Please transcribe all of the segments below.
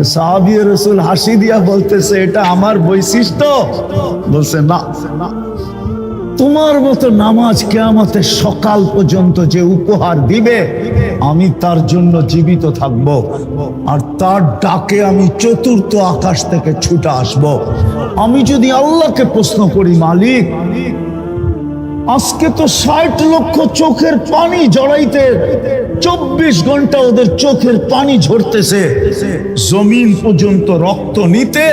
সাহাবি রসুল হাসি দিয়া বলতেছে, এটা আমার বৈশিষ্ট্য? বলছে, না। তোমার মতো নামাজ সকাল পর্যন্ত যে উপহার দিবে, আমি তার জন্য জীবিত থাকব আর তার ডাকে আমি চতুর্থ আকাশ থেকে ছুটে আসব। আমি যদি আল্লাহকে প্রশ্ন করি, মালিক, আজকে তো ষাট লক্ষ চোখের পানি জড়াইতে চব্বিশ ঘণ্টা ওদের চোখের পানি ঝরতেছে। জমিন পর্যন্ত রক্ত নিতে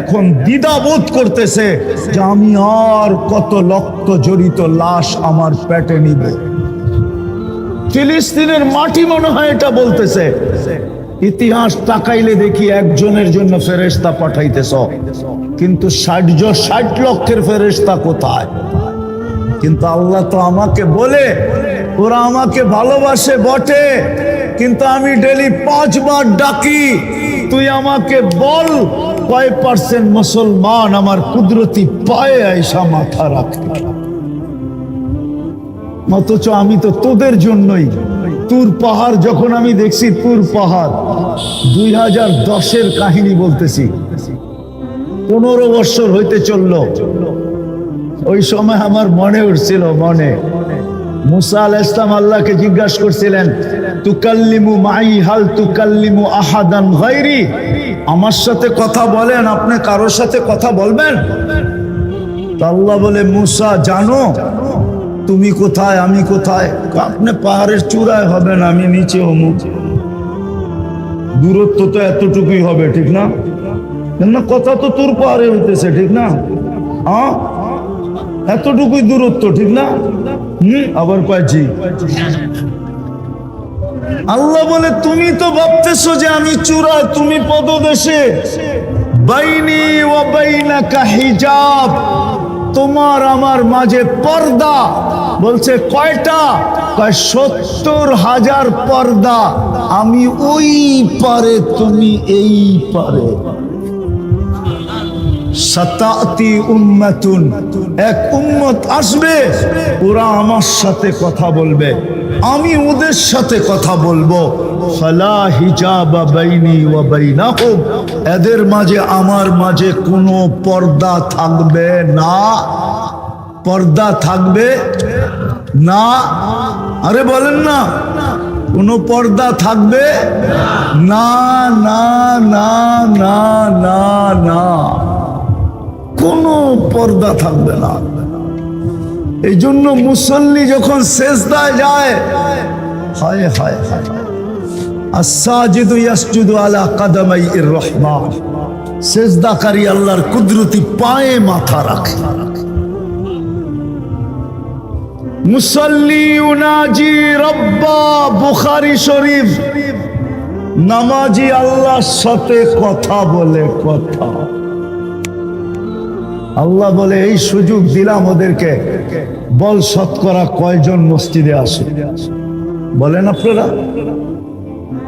এখন দ্বিধাবোধ করতেছে যে আমি আর কত রক্ত জড়িত লাশ আমার পেটে নিব। ফিলিস্তিনের মাটি মনে হয় এটা বলতেছে। ইতিহাস তাকাইলে দেখি একজনের জন্য ফেরেস্তা পাঠাইতেছ, কিন্তু ষাট ষাট লক্ষের ফেরেস্তা কোথায়? কিন্তু আল্লাহ তো আমাকে বলে ওরা আমাকে ভালোবাসে, বটে। কিন্তু আমি ডেলি পাঁচবার ডাকি, তুই আমাকে বল, কয় পার্সেন্ট মুসলমান আমার কুদরতি পায়ে আইসা মাথা রাখে? অথচ আমি তো তোদের জন্যই, তুর পাহাড় যখন আমি দেখছি, তুর পাহাড়। দুই হাজার দশের কাহিনী বলতেছি। পনেরো বছর হইতে চলল। ওই সময় আমার মনে উঠছিল, মনে। মুসা আল ইসলাম আল্লাহকে জিজ্ঞাসা করছিলেন, তুকাল্লিমু মাই, হাল তুকাল্লিমু আহাদান গায়রি? আমার সাথে কথা বলেন, আপনি কারোর সাথে কথা বলবেন? আল্লাহ বলে, মুসা, জানো, তুমি কোথায়, আমি কোথায়? আপনি পাহাড়ের চূড়ায় হবেন, আমি নিচে অমুক। দূরত্ব তো এতটুকুই হবে, ঠিক না? না, কথা তো তোর পাহাড়ে হইতেছে, ঠিক না? এতটুকুই দূরত্ব, ঠিক না? আবার পাইছি আল্লাহ বলে, তুমি তো ভাবতেছো যে আমি চূড়া তুমি পদদেশে। বাইনি ও তোমার আমার মাঝে পর্দা। বলছে, কয়টা? কয়, সত্তর হাজার পর্দা। আমি ওই পারে, তুমি এই পারে। সাতাতি উম্মাতুন। এক উম্মত আসবে, ওরা আমার সাথে কথা বলবে। আমি ওদের সাথে কথা বলব। ফালা হিজাবা বাইনি ওয়া বাইনাহুম। এদের মাঝে, আমার মাঝে কোনো পর্দা থাকবে না। পর্দা থাকবে না। আরে বলেন না, কোনো পর্দা থাকবে না না না না না না কোনো পর্দা থাকবে না। এই জন্য মুসল্লি যখন শেষদায় যায়, হায় হায় আলা ইর রহমান আল্লাহর কুদরতি পায়ে মাথা মুসল্লি উনাজি রব্বা বুখারি শরীফ। নামাজি আল্লাহর সাথে কথা বলে কথা। আল্লাহ বলে এই সুযোগ দিলাম ওদেরকে। বল শতকরা কয়জন মসজিদে আসে বলেন আপনারা।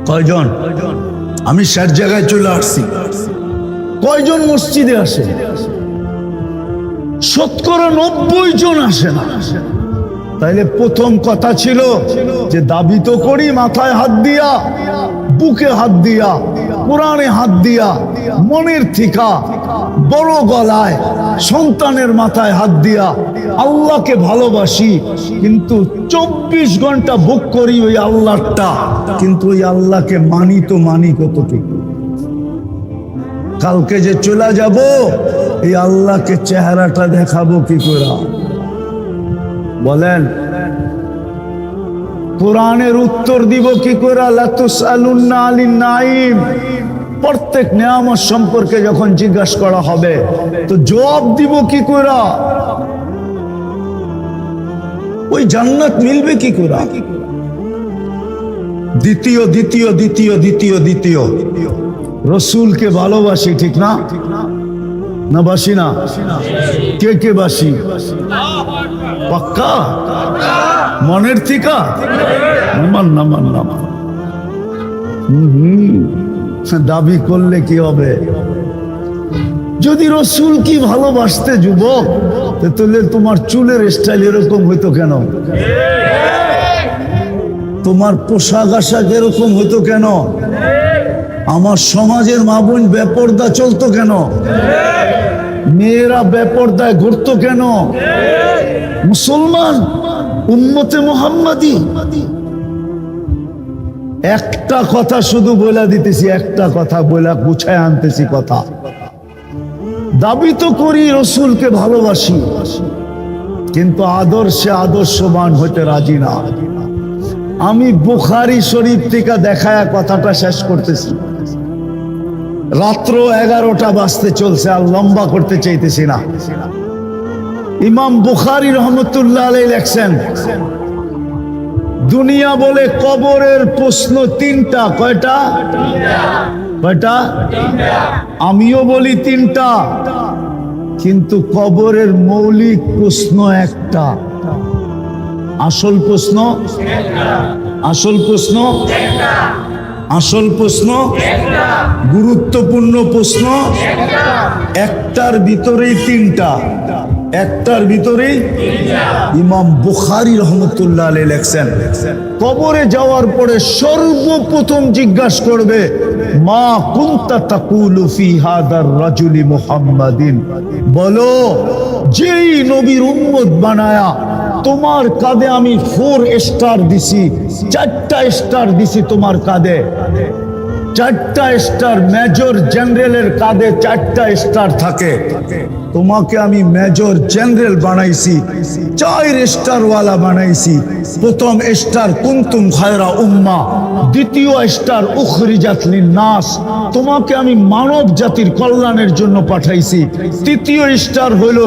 কয়জন? আমি স্যার জায়গায় চলে আসছি। কয়জন মসজিদে আসে শতকরা নব্বই জন আসে না। তাইলে প্রথম কথা ছিল যে দাবি তো করি মাথায় হাত দিয়া বুকে হাত দিয়া কোরআনে হাত দিয়া, মনের থিকা, বড় গলায়, সন্তানের মাথায় হাত দিয়া আল্লাহকে ভালোবাসি, কিন্তু চব্বিশ ঘণ্টা বুক করি ওই আল্লাহটা কিন্তু ওই আল্লাহকে মানি তো মানি কতটুকু? কালকে যে চলে যাব, এই আল্লাহকে চেহারাটা দেখাবো কি করে? বলেন, কোরআনের উত্তর দিব কি করে? লাতুস নাইম প্রত্যেক নিয়ামত সম্পর্কে যখন জিজ্ঞাসা করা হবে, তো জবাব দিব কি করে ওই জান্নাত মিলবে কি করে দ্বিতীয় দ্বিতীয় দ্বিতীয় দ্বিতীয় দ্বিতীয়। রসুলকে ভালোবাসি, ঠিক না? না বাসি না? কে কে বাসি? পাক্কা? মনের থিকা? নামান নামান হুম হুম। দাবি করলে কি হবে? যদি রসুল কি ভালোবাসতে যুবক, তাহলে তোমার চুলের স্টাইল এরকম হইতো কেন? তোমার পোশাক আশাক এরকম হইতো কেন? আমার সমাজের মা বোন বেপর্দা চলতো কেন? মেয়েরা বেপর্দায় ঘুরতো কেন? মুসলমান উন্মতে মোহাম্মদী। একটা কথা শুধু বলে দিতেছি, একটা কথা বলে গুছায় আনতেছি কথা। দাবি তো করি রসুলকে ভালোবাসি, কিন্তু আদর্শে আদর্শবান হতে রাজি না। আমি বুখারি শরীফ থেকে দেখায় কথাটা শেষ করতেছি। রাত্র এগারোটা বাজতে চলছে, আর লম্বা করতে চাইতেছি না। ইমাম বুখারি রহমতুল্লাহ আলাই লেখছেন দুনিয়া বলে কবরের প্রশ্ন তিনটা, কয়টা? কয়টা? আমিও বলি তিনটা, কিন্তু কবরের মৌলিক প্রশ্ন একটা। আসল প্রশ্ন? আসল প্রশ্ন? আসল প্রশ্ন? গুরুত্বপূর্ণ প্রশ্ন? একটার ভিতরেই তিনটা। একটার ভিতরেই ইমাম বুখারি রহমতুল্লাহ আলী লেখছেন, কবরে যাওয়ার পরে সর্বপ্রথম জিজ্ঞাসা করবে, মা কুন্তা তাকুলু ফি হাদার রাজুলি মুহাম্মাদিন? বলো, যেই নবীর উম্মত বানায়া তোমার কাঁধে আমি ফোর স্টার দিছি, চারটা স্টার দিছি তোমার কাঁধে। চারটা স্টার মেজর জেনারেলের কাঁধে চারটা স্টার থাকে। তোমাকে আমি মেজর জেনারেল বানাইছি, চার স্টার ওয়ালা বানাইছি। প্রথম স্টার কুন্তুম খায়রা উম্মা, দ্বিতীয় স্টার উখরিজাত নাস তোমাকে আমি মানব জাতির কল্যাণের জন্য পাঠাইছি। তৃতীয় স্টার হইল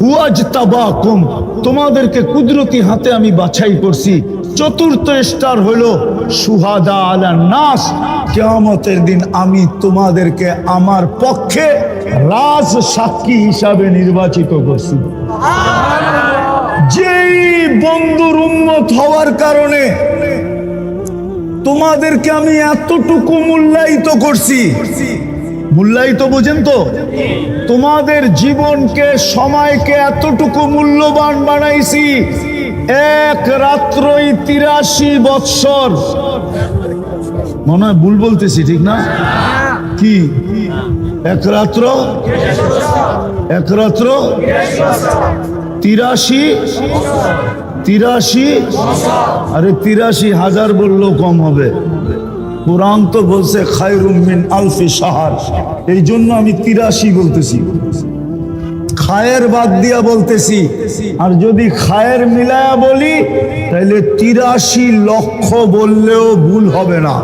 হুয়াজ তাবাকুম তোমাদেরকে কুদরতি হাতে আমি বাছাই করছি। চতুর্থ স্টার হলো সুহাদা আলা নাস। কেয়ামতের দিন আমি তোমাদেরকে আমার পক্ষে রাজ সাক্ষী হিসাবে নির্বাচিত করছি। যেই বন্ধুর উন্মত হওয়ার কারণে তোমাদেরকে আমি এতটুকু মূল্যায়িত করছি। মূল্যায়িত বোঝেন তো? তোমাদের জীবনকে, সময়কে এতটুকু মূল্যবান বানাইছি এক রাত্রই তিরাশি বৎসর। মনে হয় ভুল বলতেছি, ঠিক না? কি? এক রাত্র? এক রাত্র? তিরাশি? তিরাশি? আরে তিরাশি হাজার বললেও কম হবে। কোরআন তো বলছে খায়রুম মিন আলফি সাহার এই জন্য আমি তিরাশি বলতেছি। খায়ের বাদ দিয়া বলতেছি। আর যদি খায়ের মিলায়া বলি তাহলে তিরাশি লক্ষ বললেও ভুল হবে না।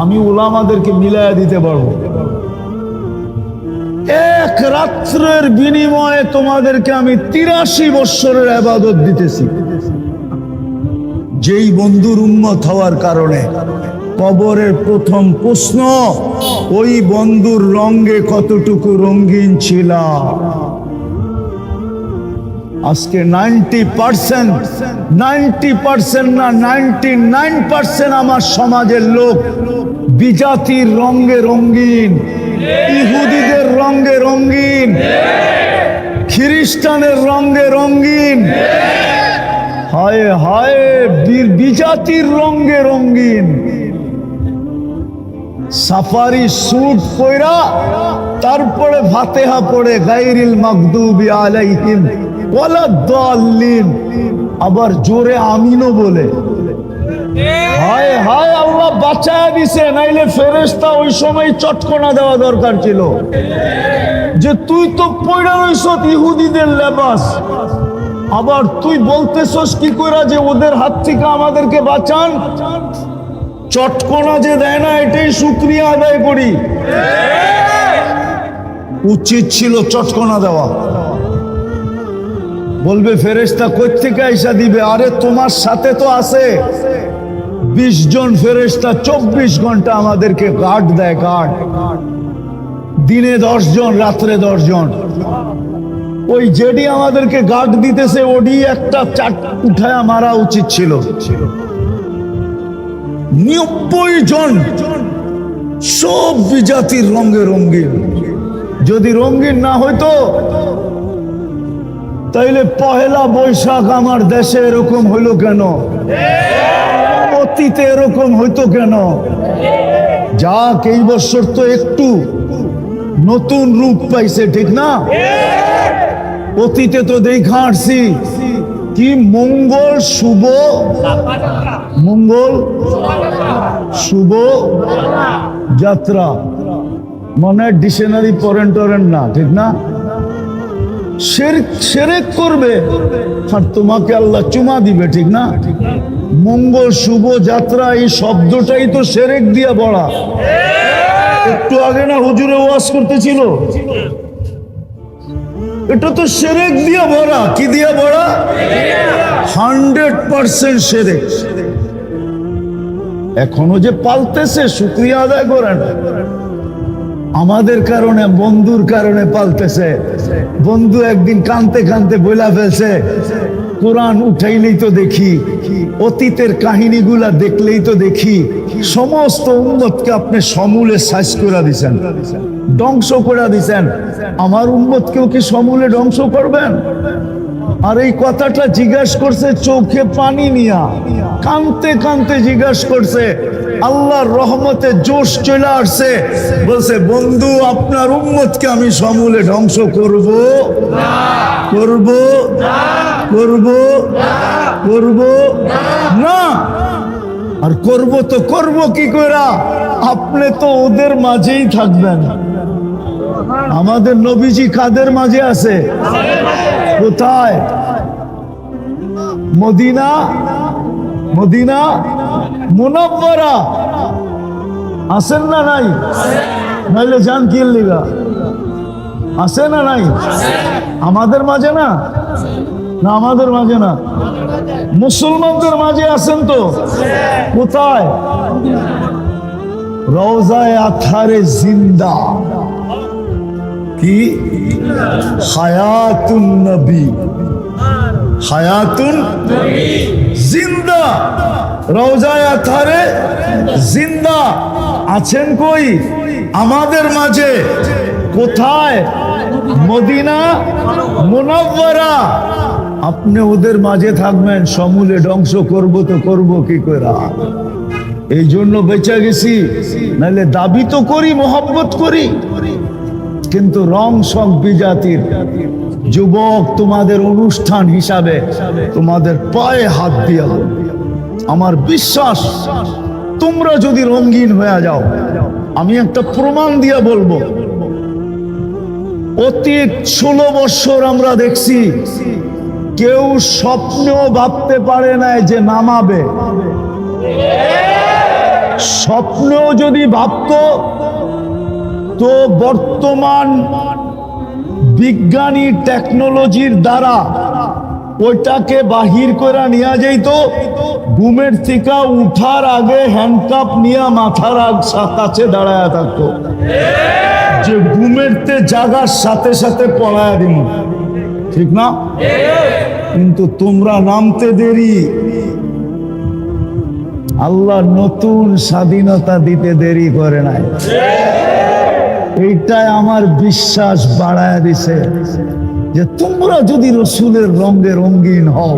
আমি ওলামাদেরকে মিলায়া দিতে পারব। এক রাত্রের বিনিময়ে তোমাদেরকে আমি তিরাশি বৎসরের আবাদত দিতেছি। যেই বন্ধুর উন্মত হওয়ার কারণে। কবরের প্রথম প্রশ্ন, ওই বন্ধুর রঙ্গে কতটুকু রঙিন ছিল? আজকে নাইনটি পার্সেন্ট নাইনটি পার্সেন্ট না, নাইনটি নাইন পার্সেন্ট আমার সমাজের লোক বিজাতির রঙ্গে রঙ্গিন ইহুদিদের রঙ্গে রঙ্গিন খ্রিস্টানের রঙ্গে রঙ্গিন হায় হায় বিজাতির রঙ্গে রঙ্গিন সাফারি স্যুট পয়রা তারপরে ফাতেহা পড়ে গাইরিল মাকদুবি আলাইহিম ওয়ালা দাল্লিন। আবার জোরে আমিনও বলে। হায় হায়, আল্লাহ বাঁচায় দিছে, নাইলে ফেরেশতা ওই সময় চটকনা দেওয়া দরকার ছিল। যে তুই তো পয়রা রইছ ইহুদিদের লেবাস। আবার তুই বলতেছস কি কইরা যে ওদের হাত থেকে আমাদেরকে বাঁচান? চটকনা যে দেয় না, এটাই শুক্রিয়া আদায় করি। উচিত ছিল চটকনা দেওয়া। বলবে ফেরেস্তা থেকে আইসা দিবে? আরে, তোমার সাথে তো আছে। বিশ জন ফেরেস্তা চব্বিশ ঘণ্টা আমাদেরকে গার্ড দেয় গার্ড দিনে দশ জন, রাত্রে দশ জন। ওই যেডি আমাদেরকে গার্ড দিতেছে, ওডি একটা চাট উঠায়া মারা উচিত ছিল। নব্বই জন সব বিজাতির রঙে রঙ্গিন যদি রঙ্গিন না হইতো, তাইলে পহেলা বৈশাখ আমার দেশে এরকম হইল কেন? অতীতে এরকম হইতো কেন? যাক, এই বছর তো একটু নতুন রূপ পাইছে, ঠিক না? অতীতে তো দেখা আসছি কি? মঙ্গল, শুভ? মঙ্গল, শুভ যাত্রা। মনে ডিকশনারি পড়েন টরেন না, ঠিক না? সেরেক করবে, আর তোমাকে আল্লাহ চুমা দিবে, ঠিক না? মঙ্গল, শুভ যাত্রা, এই শব্দটাই তো সেরেক দিয়া বড়া একটু আগে না হুজুরে ওয়াজ করতেছিল? এটা তো সেরেক দিয়া ভরা। কি দিয়া ভরা? হান্ড্রেড পার্সেন্ট সেরেক। এখনও যে পালতেছে, শুক্রিয়া আদায় করেন আমাদের কারণে, বন্ধুর কারণে পালতেছে। বন্ধু একদিন কানতে কানতে বইলা ফেলছে, কোরআন উঠাইলেই তো দেখি, অতীতের কাহিনীগুলা দেখলেই তো দেখি, সমস্ত উন্মতকে আপনি সমূলে সাইজ করে দিছেন। ধ্বংস করে দিছেন। আমার উন্মতকেও কি সমূলে ধ্বংস করবেন? আর এই কথাটা জিজ্ঞাস করছে, চোখে পানি নিয়া। কানতে কানতে জিজ্ঞাস করছে, আল্লাহর রহমতে জোশ চলে আসছে। বলছে, বন্ধু, আপনার উম্মতকে আমি সমূলে ধ্বংস করব। করব? করব? করব? না। আর করব তো করব কি করে আপনি তো ওদের মাঝেই থাকবেন। আমাদের নবীজি কাদের মাঝে আছে? কোথায়? মদিনা? মদিনা? মুনাব্বরা? না নাই? নাইলে যান আছে না নাই? আমাদের মাঝে না? না, আমাদের মাঝে না। মুসলমানদের মাঝে আছেন তো? কোথায়? রওজায় আথারে জিন্দা। কি? হায়াতুন নবী। হায়াতুন জিন্দা। রওজায় আথারে জিন্দা। আছেন কই? আমাদের মাঝে। কোথায়? মদিনা মুনাব্বারা আপনি ওদের মাঝে থাকবেন, সমূলে ধ্বংস করব তো করব কি করে? এই জন্য বেঁচে গেছি, নাহলে দাবি তো করি, মোহব্বত করি। কিন্তু রং সব বিজাতির যুবক তোমাদের অনুষ্ঠান হিসাবে তোমাদের পায়ে হাত দিয়া আমার বিশ্বাস, তোমরা যদি রঙিন হয়ে যাও, আমি একটা প্রমাণ দিয়ে বলব। অতীত ষোলো বৎসর আমরা দেখছি, কেউ স্বপ্নেও ভাবতে পারে নাই যে নামাবে। স্বপ্নেও যদি ভাবতো তো বর্তমান বিজ্ঞানী টেকনোলজির দ্বারা ওইটাকে বাহির করে নিয়ে যাইত ঘুমের থেকে উঠার আগে হ্যান্ডকাপ নিয়ে মাথার আগ কাছে দাঁড়ায় থাকতো। যে ঘুমের তে জাগার সাথে সাথে পড়ায় দিন ঠিক না? কিন্তু তোমরা নামতে দেরি। আল্লাহ নতুন স্বাধীনতা দিতে দেরি করে নাই। এইটাই আমার বিশ্বাস বাড়ায় দিছে যে তোমরা যদি রসুলের রঙে রঙিন হও,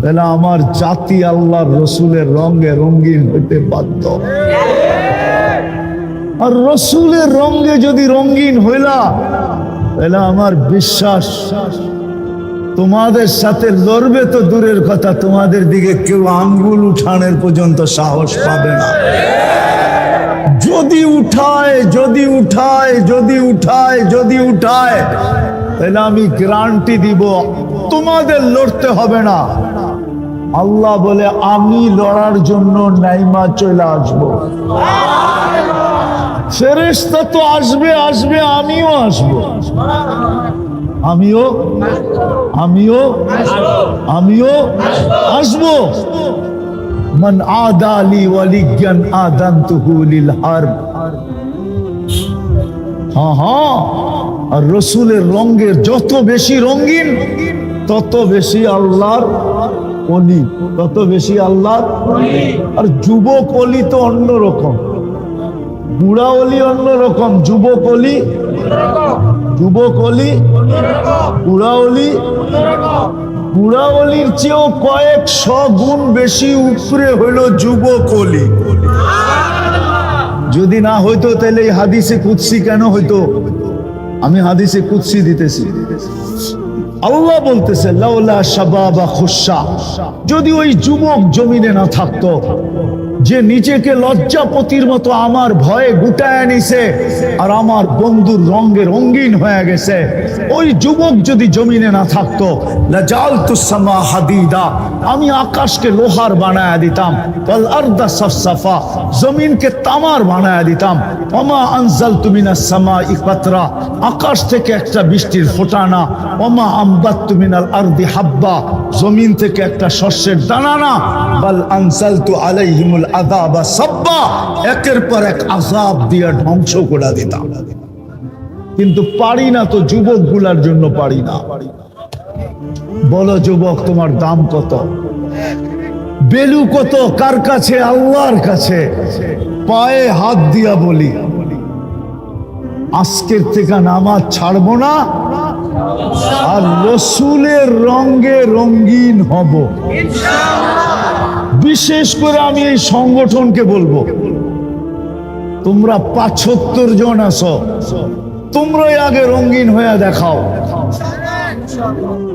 তাহলে আমার জাতি আল্লাহর রসুলের রঙে রঙিন হইতে বাধ্য। আর রসুলের রঙে যদি রঙিন হইলা, তাহলে আমার বিশ্বাস তোমাদের সাথে লড়বে তো দূরের কথা, তোমাদের দিকে কেউ আঙ্গুল উঠানের পর্যন্ত সাহস পাবে না। যদি উঠায় যদি উঠায় যদি উঠায় যদি উঠায়, তাহলে আমি গ্যারান্টি দিব, তোমাদের লড়তে হবে না। আল্লাহ বলে, আমি লড়ার জন্য নাইমা চলে আসব। ফেরেশতা তো আসবে আসবে, আমিও আসব। আমিও আমিও আমিও আসব। মান আদালি ওয়ালিজ্ঞান আদান্তুহু লিল হারব। হ্যাঁ হ্যাঁ আর রসুলের রঙের যত বেশি রঙিন, তত বেশি আল্লাহর অলি, তত বেশি আল্লাহর আর যুবক অলি তো অন্যরকম, বুড়া অলি অন্যরকম, যুবক অলি যুবক অলি বুড়া অলি বুড়া অলির চেয়েও কয়েক শ গুণ বেশি উপরে হইল যুবক অলি যদি না হইতো তাহলে এই হাদিসে কুৎসি কেন হইতো? আমি হাদিসে কুৎসি দিতেছি। আল্লাহ বলতেছে, লাউলা শাবাবা খুশা যদি ওই যুবক জমিনে না থাকতো যে নিজেকে লজ্জাপতির মতো আমার ভয়ে গুটায় নিছে আর আমার বন্ধুর রঙে রঙিন হয়ে গেছে। ওই যুবক যদি জমিনে না থাকতো সামা হাদিদা, আমি আকাশকে লোহার বানায় দিতাম সাফসাফা, জমিনকে তামার বানায় দিতাম। ওমা আনজালতু মিনাস সামাই কাতরা আকাশ থেকে একটা বৃষ্টির ফোঁটানা, ওমা আম্বাত্তু মিনাল আরদি হাব্বা, জমিন থেকে একটা শস্যের দানা না বাল আনসালতু আলাইহিমুল আযাবা সাব্বা, একের পর এক আযাব দিয়ে ধ্বংস করে দিতাম। কিন্তু পারি না তো যুবকগুলার জন্য পারি না। বলো যুবক, তোমার দাম কত? বেলু কত? কার কাছে? আল্লাহর কাছে। পায়ে হাত দিয়া বলি, আজকের থেকে নামাজ ছাড়বো না, আর রসুলের রঙে রঙিন হব। বিশেষ করে আমি এই সংগঠনকে বলব। তোমরা পাঁচত্তর জন আছো। তোমরাই আগে রঙিন হয়ে দেখাও।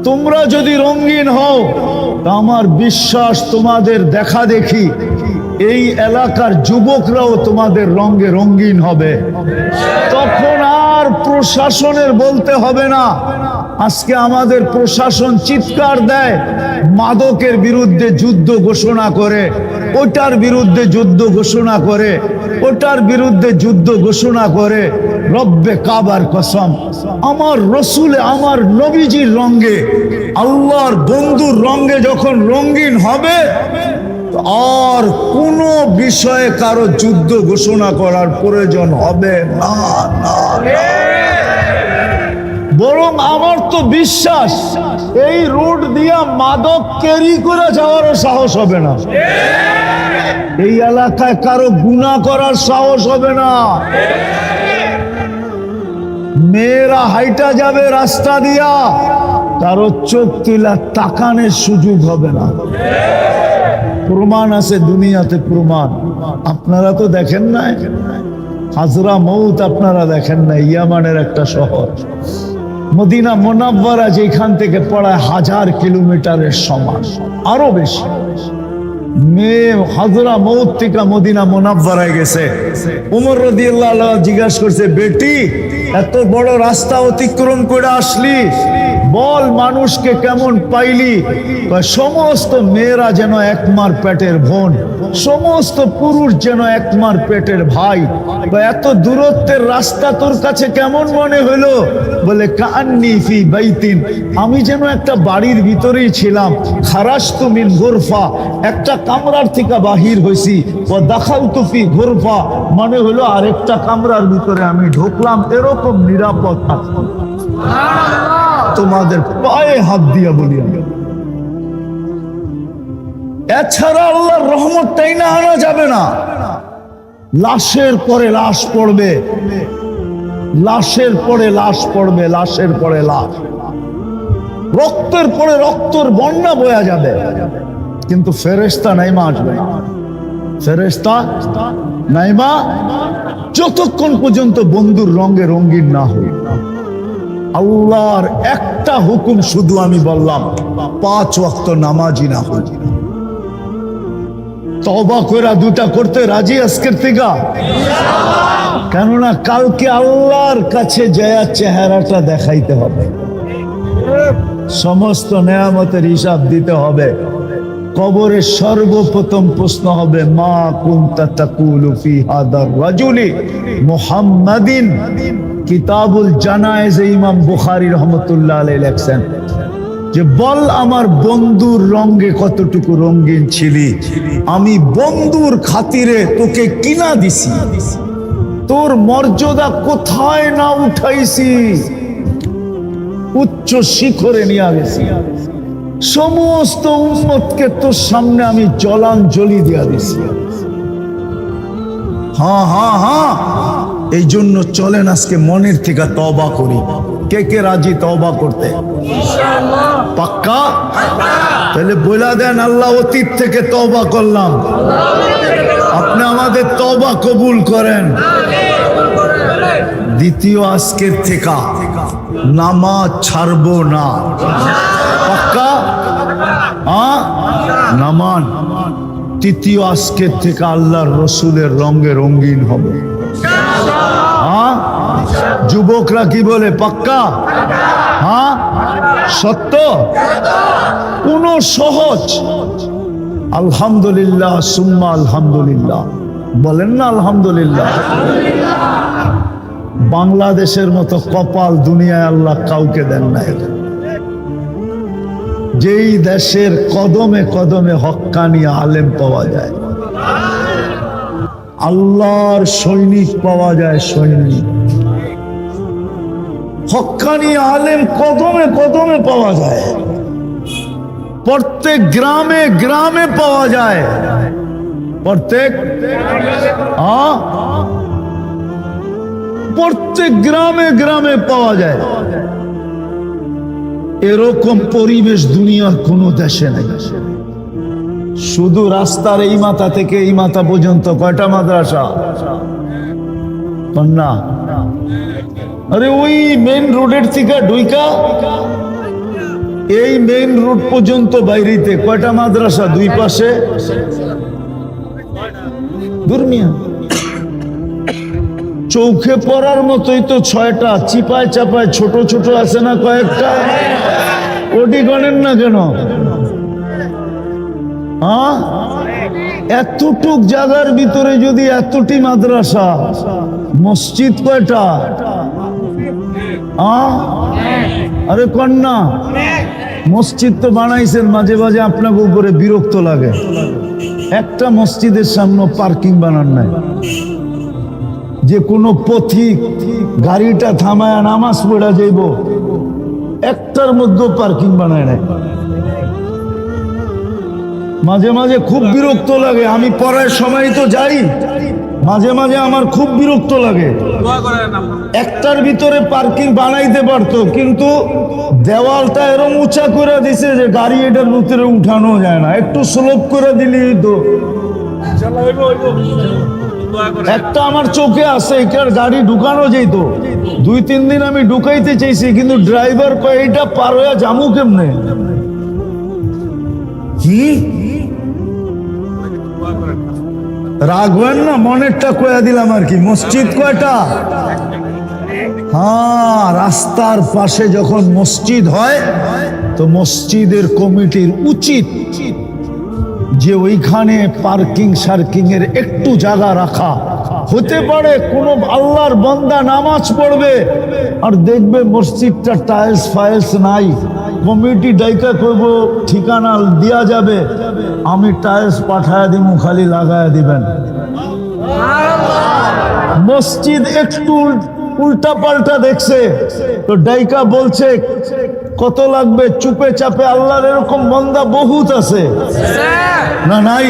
তোমরা যদি রঙিন হও আমার বিশ্বাস তোমাদের দেখা দেখি। এই এলাকার যুবকরাও তোমাদের রঙে রঙিন হবে। তখন আর প্রশাসনের বলতে হবে না। আজকে আমাদের প্রশাসন চিৎকার দেয়। মাদকের বিরুদ্ধে যুদ্ধ ঘোষণা করে, ওটার বিরুদ্ধে যুদ্ধ ঘোষণা করে, ওটার বিরুদ্ধে যুদ্ধ ঘোষণা করে, রব্বে কাবার কসম, আমার রসুলে, আমার নবীজির রঙ্গে আল্লাহর বন্ধুর রঙ্গে যখন রঙিন হবে, আর কোনো বিষয়ে কারও যুদ্ধ ঘোষণা করার প্রয়োজন হবে না না। বরং আমার তো বিশ্বাস, এই রোড দিয়া মাদক ক্যারি করে যাওয়ারও সাহস হবে না। এই এলাকায় কারও গুণা করার সাহস হবে না। মেয়েরা হাইটা যাবে রাস্তা দিয়া, কারও চোখ তুলা তাকানের সুযোগ হবে না। প্রমাণ আছে, দুনিয়াতে প্রমাণ। আপনারা তো দেখেন না হাজরা মৌত আপনারা দেখেন না ইয়ামানের একটা শহর। মদিনা মোনাব্বারা যেখান থেকে পড়ায় হাজার কিলোমিটারের সমান, আরও বেশি। মেয়ে হাজরা মদিনা গেছে। জিজ্ঞাসা করছে, বেটি, এত বড় রাস্তা অতিক্রম করে আসলি? বল মানুষকে কেমন পাইলি? সমস্ত মেয়েরা যেন একমার পেটের বোন, সমস্ত পুরুষ যেন একমার পেটের ভাই। এত দূরত্বের রাস্তা তোর কাছে কেমন মনে হলো? বলে ফি বাইতিন, আমি যেন একটা বাড়ির ভিতরেই ছিলাম। খারাস মিন গোরফা একটা কামরার থেকে বাহির হয়েছি ও দাখাল তুফি গোরফা মানে হলো আরেকটা কামরার ভিতরে আমি ঢুকলাম, এরকম নিরাপদ থাকতাম তোমাদের পায়ে হাত দিয়া বলি আমি এছাড়া আল্লাহর রহমতটাই না আনা যাবে না। লাশের পরে লাশ পড়বে। লাশের পরে লাশ পড়বে, লাশের পরে লাশ। রক্তের পরে রক্তর বন্যা বয়া যাবে। কিন্তু ফেরেস্তা নাইমা আসবে না। ফেরেস্তা নাইমা যতক্ষণ পর্যন্ত বন্ধুর রঙে রঙিন না হই আল্লাহর একটা হুকুম শুধু আমি বললাম, পাঁচ ওয়াক্ত নামাজি না হই তবা কইরা দুটা করতে রাজি আজকের থেকে? কেননা কালকে আল্লাহর কাছে জয়া চেহারাটা দেখাইতে হবে। সমস্ত নেয়ামতের হিসাব দিতে হবে। কবরে সর্বপ্রথম প্রশ্ন হবে, মা কুনতা তাকুলু হাদার রাজুলি মুহাম্মাদিন? কিতাবুল জানায়েজ ইমাম বুখারী রহমতুল্লাহ আলাইহি লেখছেন যে, বল আমার বন্ধুর রঙ্গে কতটুকু রঙিন ছিলি? আমি বন্ধুর খাতিরে তোকে কিনা দিছি। তোর মর্যাদা কোথায় না উঠাইছি? উচ্চ শিখরে নিয়ে গেছি। সমস্ত উম্মতকে তোর সামনে আমি জলাঞ্জলি দিয়া দিছি। হ্যাঁ হ্যাঁ হ্যাঁ। এই জন্য চলেন আজকে মনের থেকে তবা করি। কে কে রাজি তবা করতে? পাক্কা? তাহলে বইলা দেন আল্লাহ অতীত থেকে তবা করলাম। আপনি আমাদের তবা কবুল করেন। দ্বিতীয় আজকের থেকে নামাজ ছাড়বো না। পাক্কা? নামান। তৃতীয় আজকের থেকে আল্লাহর রসুলের রঙে রঙিন হবে। হ্যাঁ? যুবকরা কি বলে? পাক্কা? হ্যাঁ? সত্য? কোন সহজ? আলহামদুলিল্লাহ, সুম্মা আলহামদুলিল্লাহ। বলেন না আলহামদুলিল্লাহ। বাংলাদেশের মতো কপাল দুনিয়ায় আল্লাহ কাউকে দেন না যেই দেশের কদমে কদমে হক্কানি আলেম পাওয়া যায়। আল্লাহর সৈনিক পাওয়া যায় সৈনিক। হক্কানি আলেম কদমে কদমে পাওয়া যায়। প্রত্যেক গ্রামে গ্রামে পাওয়া যায়। প্রত্যেক প্রত্যেক গ্রামে গ্রামে পাওয়া যায়। এরকম পরিবেশ দুনিয়ার কোনো দেশে নেই। শুধু রাস্তার এই মাথা থেকে এই মাথা পর্যন্ত কয়টা মাদ্রাসা? না আরে ওই মেন রোডের থেকে ডুইকা এই মেন রোড পর্যন্ত বাইরেতে কয়টা মাদ্রাসা? দুই পাশে। চৌখে পড়ার মতোই তো ছয়টা চিপায় চাপায় ছোট ছোট আছে না কয়েকটা? ওটি গণেন না কেন? হ্যাঁ? এতটুক জায়গার ভিতরে যদি এতটি মাদ্রাসা, মসজিদ কয়টা? হ্যাঁ? আরে কন্যা, মসজিদ তো বানাইছেন, মাঝে মাঝে আপনাকে উপরে বিরক্ত লাগে। একটা মসজিদের সামনে পার্কিং বানান নাই। যে কোনো পথিক গাড়িটা থামায় নামাজ পড়া যাইব, একটার মধ্যে পার্কিং বানায় নাই। মাঝে মাঝে খুব বিরক্ত লাগে। আমি পড়ার সময় তো যাই। মাঝে মাঝে আমার খুব বিরক্ত লাগে। একটার ভিতরে পার্কিং বানাইতে পারতো, কিন্তু দেওয়ালটা এরম উঁচা করে দিছে যে গাড়ি এটার ভিতরে উঠানো যায় না। একটু স্লোপ করে দিলি তো। একটা আমার চোখে আছে, এটার গাড়ি ঢুকানো যেত। দুই, তিন দিন আমি ঢুকাইতে চাইছি, কিন্তু ড্রাইভার কয় এটা পার হয়ে জামু কেমনে? কি? রাখবেন না, মনেরটা কয়া দিলাম আর কি, মসজিদ কয়টা? হ্যাঁ রাস্তার পাশে যখন মসজিদ হয়, তো মসজিদের কমিটির উচিত যে ওইখানে পার্কিং সার্কিং এর একটু জায়গা রাখা। হতে পারে কোন আল্লাহর বন্দা নামাজ পড়বে আর দেখবে মসজিদটা টাইলস ফাইলস নাই। কমিটি ডাইকা করব, ঠিকানা দেওয়া যাবে। আমি টাইলস পাঠায় দিব খালি লাগায় দিবেন। মসজিদ একটু উল্টা পাল্টা দেখছে। তো ডাইকা বলছে, কত লাগবে? চুপে চাপে আল্লাহর এরকম বন্দা বহুত আছে। না, নাই।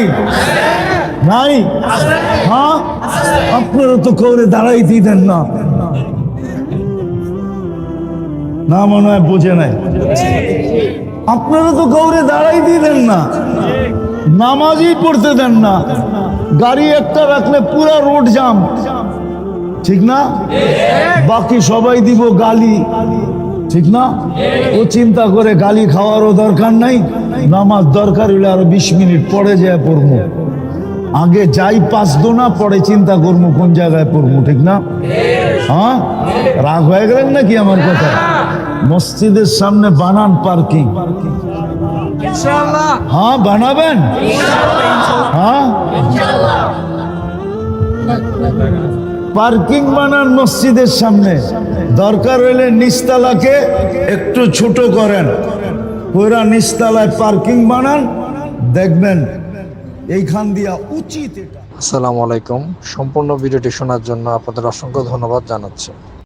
নাই? হ্যাঁ? আপনারা তো কৌরে দাঁড়াই দিতেন না। না মনে হয় বোঝে নাই। আপনারা তো গৌরে দাঁড়াই দিলেন না। নামাজই পড়তে দেন না। গাড়ি একটা রাখলে পুরা রোড জাম। ঠিক না? বাকি সবাই দিব গালি। ঠিক না? ও চিন্তা করে গালি খাওয়ারও দরকার নাই। নামাজ দরকার হলে আরও বিশ মিনিট পরে যায় পড়ব আগে যাই পাঁচ দোনা, পরে চিন্তা করব কোন জায়গায় পড়ব ঠিক না? হ্যাঁ? রাগ হয়ে গেলেন নাকি আমার কথা? মসজিদের সামনে বানান পার্কিং। হ্যাঁ বানাবেন? হ্যাঁ? পার্কিং বানান মসজিদের সামনে। দরকার হইলে নিস্তালাকে একটু ছোট করেন। পুরা নিস্তালায় পার্কিং বানান দেখবেন এইখান দিয়া উচিত এটা। আসসালামু আলাইকুম। সম্পূর্ণ ভিডিওটি শোনার জন্য আপনাদের অসংখ্য ধন্যবাদ জানাচ্ছি।